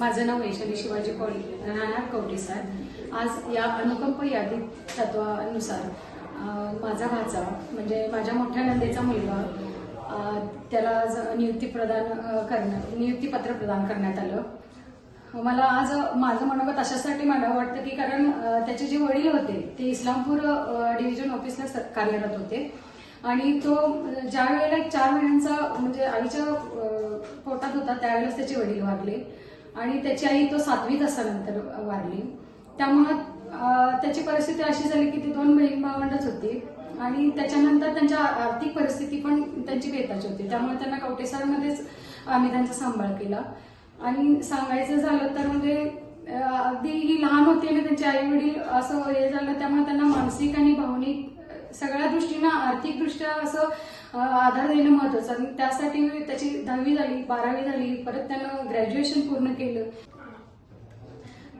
माझं नाव वैशाली शिवाजी कोळी राहणार साहेब. आज या अनुकंप यादी तत्वानुसार माझा भाचा म्हणजे माझ्या मोठ्या नंदेचा मुलगा त्याला आज नियुक्ती प्रदान अं, नियुक्तीपत्र प्रदान करण्यात आलं. मला आज माझं मनोगत अशासाठी मला वाटतं की कारण त्याचे जे वडील होते ते इस्लामपूर डिव्हिजन ऑफिसला कार्यरत होते. आणि तो ज्या वेळेला एक चार महिन्यांचा म्हणजे आईच्या पोटात होता त्यावेळेस त्याचे वडील वागले आणि त्याची आई तो सातवीत असतानंतर वारली. त्यामुळं त्याची परिस्थिती अशी झाली की ती दोन बहीण भावंडच होती. आणि त्याच्यानंतर त्यांच्या आर्थिक परिस्थिती पण त्यांची बेताची होती. त्यामुळे त्यांना कवटेसरमध्येच आम्ही त्यांचा सांभाळ केला. आणि सांगायचं झालं तर म्हणजे अगदी ही लहान होती आणि त्यांचे आई वडील असं हे झालं त्यामुळे त्यांना मानसिक आणि भावनिक सगळ्या दृष्टीनं आर्थिकदृष्ट्या असं आधार देणं महत्वाचं आणि त्यासाठी त्याची दहावी झाली बारावी झाली परत त्यानं ग्रॅज्युएशन पूर्ण केलं.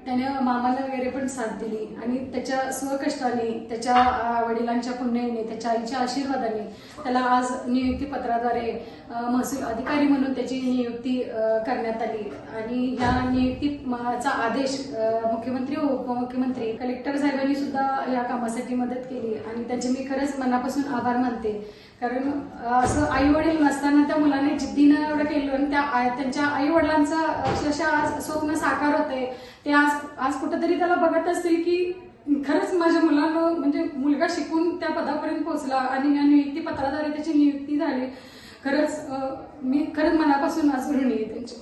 त्याने मामाला वगैरे पण साथ दिली आणि त्याच्या स्वकष्टाने त्याच्या वडिलांच्या पुण्याने त्याच्या आईच्या आशीर्वादाने त्याला आज नियुक्ती पत्राद्वारे महसूल अधिकारी म्हणून त्याची नियुक्ती करण्यात आली. आणि या नियुक्तीचा आदेश मुख्यमंत्री व उपमुख्यमंत्री कलेक्टर साहेबांनी सुद्धा या कामासाठी मदत केली. आणि त्याचे मी खरंच मनापासून आभार मानते. कारण असं आई वडील नसताना मुलाने जिद्दीनं एवढं केलं आणि त्या त्यांच्या आई वडिलांचं अक्षरशः आज स्वप्न साकार होते ते आज आज कुठंतरी त्याला बघत असतील की खरंच माझ्या मुलानं म्हणजे मुलगा शिकून त्या पदापर्यंत पोहोचला आणि या नियुक्ती पत्राद्वारे त्याची नियुक्ती झाली. खरंच मी खरंच मनापासून आज ऋणी आहे त्यांची